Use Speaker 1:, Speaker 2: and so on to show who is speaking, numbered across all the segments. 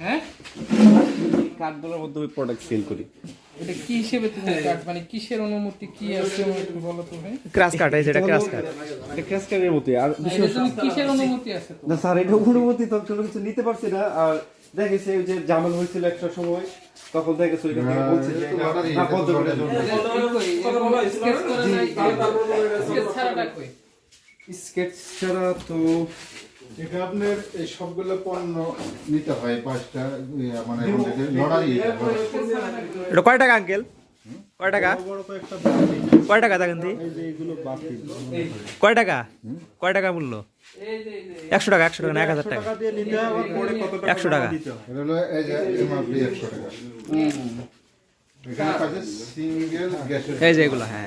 Speaker 1: হ্যাঁ?
Speaker 2: কাঠগুলোর মধ্যে আমি প্রোডাক্ট সেল করি।
Speaker 1: এটা কি হিসেবে তুমি কাট মানে কিসের অনুমতি কি আছে একটু বলো তো ভাই?
Speaker 3: ক্রাশ কাট এই ক্রাশ কাট
Speaker 2: এটা ক্র্যাশ কার্ডের মতোই আর
Speaker 1: এটা কিসের অনুমতি আছে
Speaker 2: না স্যার এটা অনুমতি তো কোনো কিছু নিতে পারছি না আর দেখেছে ওই যে জামাল হয়েছিল একটা সময় তখন থেকে বলছে যে এটা হ্যাঁ, বন্ধ করে
Speaker 1: স্কেচ
Speaker 2: ছাড়া তো
Speaker 4: এটা আপনার এই সবগুলো পণ্য নিতে হয় পাঁচটা ইয়ে, মানে লড়াই
Speaker 3: এটা কয় টাকা আঙ্কেল? কয় টাকা? কয় টাকা দেখেন কয় টাকা? কয় টাকা মূল্য? একশো টাকা একশো টাকা না এক হাজার টাকা। একশো টাকা
Speaker 4: এখানে পাচ্ছে সিঙ্গেল গ্যাসের
Speaker 3: এই যে এগুলো হ্যাঁ।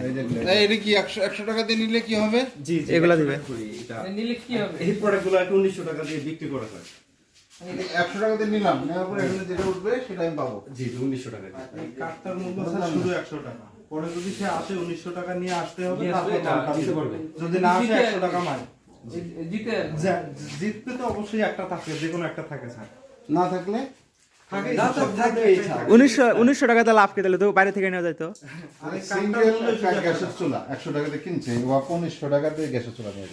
Speaker 5: এটা কি একশো একশো টাকা দিয়ে নিলে কি হবে?
Speaker 2: জি জি
Speaker 3: দিবে।
Speaker 1: নিলে কি হবে?
Speaker 2: এই প্রোডাক্টগুলো একটা উনিশশো টাকা দিয়ে বিক্রি করা হয়।
Speaker 4: একশো টাকা দিয়ে নিলাম নেওয়ার পরে এখানে যেটা উঠবে সেটা আমি পাবো।
Speaker 2: জি জি উনিশশো টাকা
Speaker 6: কাঠটার মূল্য শুধু একশো টাকা। পরে যদি সে আসে উনিশশো টাকা নিয়ে আসতে হবে যদি না আসে একশো টাকা
Speaker 1: জিতে
Speaker 6: জিততে তো অবশ্যই একটা থাকে যে কোনো একটা থাকে স্যার।
Speaker 4: না থাকলে
Speaker 3: উনিশশো উনিশশো টাকা তাহলে আপকে তাহলে? তো বাইরে থেকে নেওয়া যায়
Speaker 4: গ্যাসের চুলা একশো টাকাতে কিনছে। ও উনিশশো টাকাতে গ্যাসের চুলা নিয়ে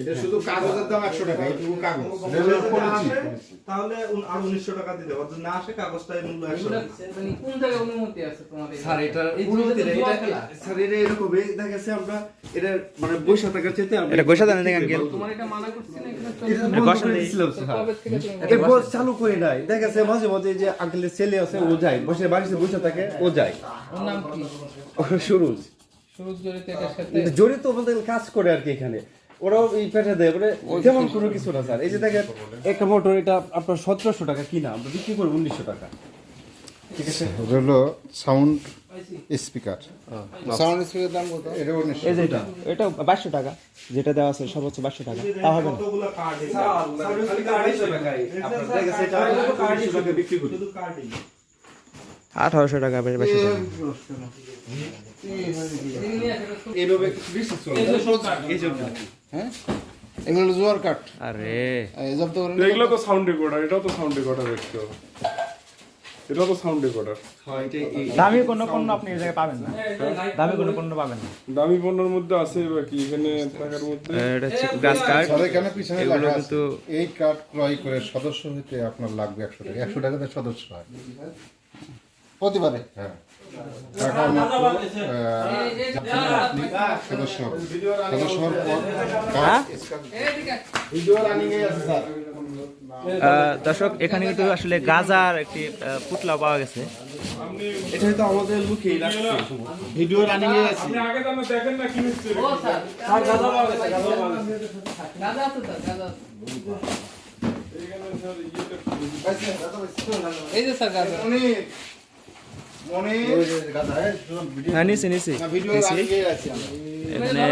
Speaker 5: এটা শুধু কাগজের দাম একশো টাকা এইটুকু কাগজ।
Speaker 4: রেলের
Speaker 6: যদি না
Speaker 4: পড়েছি
Speaker 6: আসে, তাহলে আর উনিশশো টাকা দিতে হবে। না আসে কাগজটাই মূল্য একশো
Speaker 1: এগুলা
Speaker 6: টাকা।
Speaker 1: মানে কোন জায়গায় অনুমতি আছে তোমাদের?
Speaker 2: স্যার এটা অনুমতি নেই।
Speaker 1: জিনিসটা
Speaker 2: এটা
Speaker 1: তো দোয়া
Speaker 2: স্যার এটা এরকমই দেখা গেছে আমরা এটা মানে বৈশা টাকার চেতে
Speaker 3: এটা দেখেন
Speaker 1: তোমার এটা মানা করছি না?
Speaker 2: এটা স্যার। এটা চালু করে নাই। দেখা গেছে মাঝে মাঝে যে আঙ্কেলের ছেলে আছে ও যায়। বসে বাড়িতে বসে থাকে ও যায়।
Speaker 1: ওর নাম কি?
Speaker 2: সুরুজ।
Speaker 1: সুরজ জড়িত এটার সাথে?
Speaker 2: জড়িত বলতে কাজ করে আর কি এখানে। ওরাও এই পেটে দেয়। মানে তেমন কোনো কিছু না স্যার। এই যে দেখেন একটা মোটর এটা আপনার সতেরোশো টাকা কিনা? আমরা বিক্রি করব উনিশশো টাকা। ঠিক আছে?
Speaker 4: হলো সাউন্ড স্পিকার
Speaker 5: সাউন্ড স্পিকার দাম কত?
Speaker 4: এটা
Speaker 3: এই যে এটা এটা বাইশশো টাকা যেটা দেওয়া আছে সর্বোচ্চ বাইশশো টাকা। তা হবে না। আঠারোশো টাকা
Speaker 2: বেশি চলে এই জন্য।
Speaker 5: হ্যাঁ? এগুলো জোয়ার কাঠ
Speaker 3: আরে।
Speaker 5: এই জব্দ করে
Speaker 7: এগুলো তো সাউন্ড রেকর্ডার এটাও তো সাউন্ড রেকর্ডার দেখতে হবে। এটাও তো সাউন্ড রেকর্ডার
Speaker 2: হয় এটা এই
Speaker 3: দামি কোনো পণ্য আপনি এই জায়গায় পাবেন না। দামি কোনো পণ্য পাবেন না।
Speaker 7: দামি পণ্যের মধ্যে আছে বা কি? এখানে থাকার মধ্যে?
Speaker 3: এটা কাঠ
Speaker 4: স্যার এখানে পিছনে
Speaker 3: এগুলো কিন্তু
Speaker 4: এই কার্ড ক্রয় করে সদস্য হতে আপনার লাগবে একশো টাকা। একশো টাকাতে সদস্য হয়।
Speaker 5: প্রতিবারে
Speaker 4: হ্যাঁ। টাকা মাত্র আপনি সদস্য সদস্য হওয়ার পর
Speaker 3: হ্যাঁ?
Speaker 5: ভিডিও রানিং এ আছে স্যার।
Speaker 3: দর্শক এখানে কিন্তু আসলে গাজার একটি পুতলা পাওয়া গেছে।
Speaker 2: এটা হয়তো আমাদের রাখছে।
Speaker 5: ভিডিও রানিং এ আছে।
Speaker 7: আপনি আগে দামে দেখেন না কি নিচ্ছে
Speaker 1: ও স্যার। স্যার গাঁজা পাওয়া গেছে গাঁজা পাওয়া গেছে। গাঁজা আছে স্যার গাঁজা এই যে স্যার গাঁজা।
Speaker 5: মনি মনি
Speaker 3: হ্যাঁ এখানে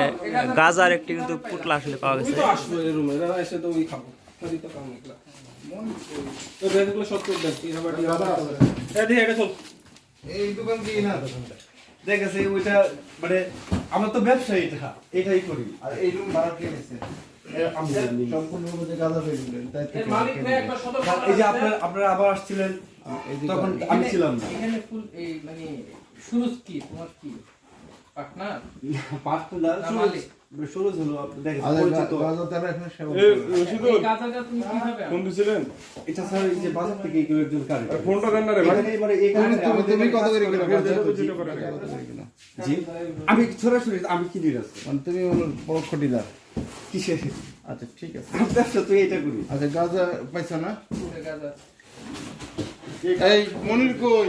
Speaker 3: গাজার একটি কিন্তু পুতলা আসলে পাওয়া গেছে।
Speaker 1: তো এটা চল।
Speaker 5: এই দোকান কি না
Speaker 2: দেখা ওইটা মানে আমরা তো এটা এটাই করি।
Speaker 5: আর এই রুম ভাড়া কে নিছে
Speaker 2: আপনার আপনারা আবার আসছিলেন তখন আমি ছিলাম না।
Speaker 1: এখানে ফুল এই মানে সুরজ কি তোমার কি? পার্টনার
Speaker 2: পার্টনার
Speaker 1: মালিক। তুমি
Speaker 5: তুমি- তুমি
Speaker 2: আমি সরাসরি আমি কিনি রাস্তা
Speaker 5: মানে তুমি হলো বড় খটিদার
Speaker 2: কিসে
Speaker 5: আচ্ছা ঠিক আছে।
Speaker 2: তুই এটা করি।
Speaker 5: আচ্ছা গাজা পাইছো না?
Speaker 1: গাঁজা
Speaker 5: এই মনির কই?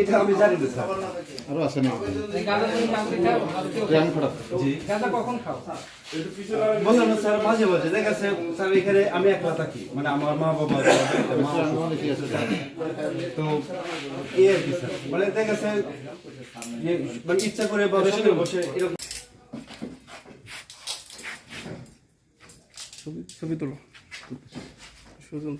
Speaker 2: এটা আমি জানি না স্যার।
Speaker 4: আরও আছে
Speaker 1: আজকেও
Speaker 4: গ্রাম খারাপ
Speaker 2: জি।
Speaker 1: গাঁজা কখন খাও?
Speaker 2: বললাম না স্যার মাঝে মাঝে। দেখেছে স্যার এখানে আমি একলা থাকি। মানে আমার মা বাবা মা তো এই আর কি স্যার। মানে দেখেছে যে মানে ইচ্ছা করে বা বসে বসে এরকম
Speaker 1: ছবি ছবি তোলো। সুজন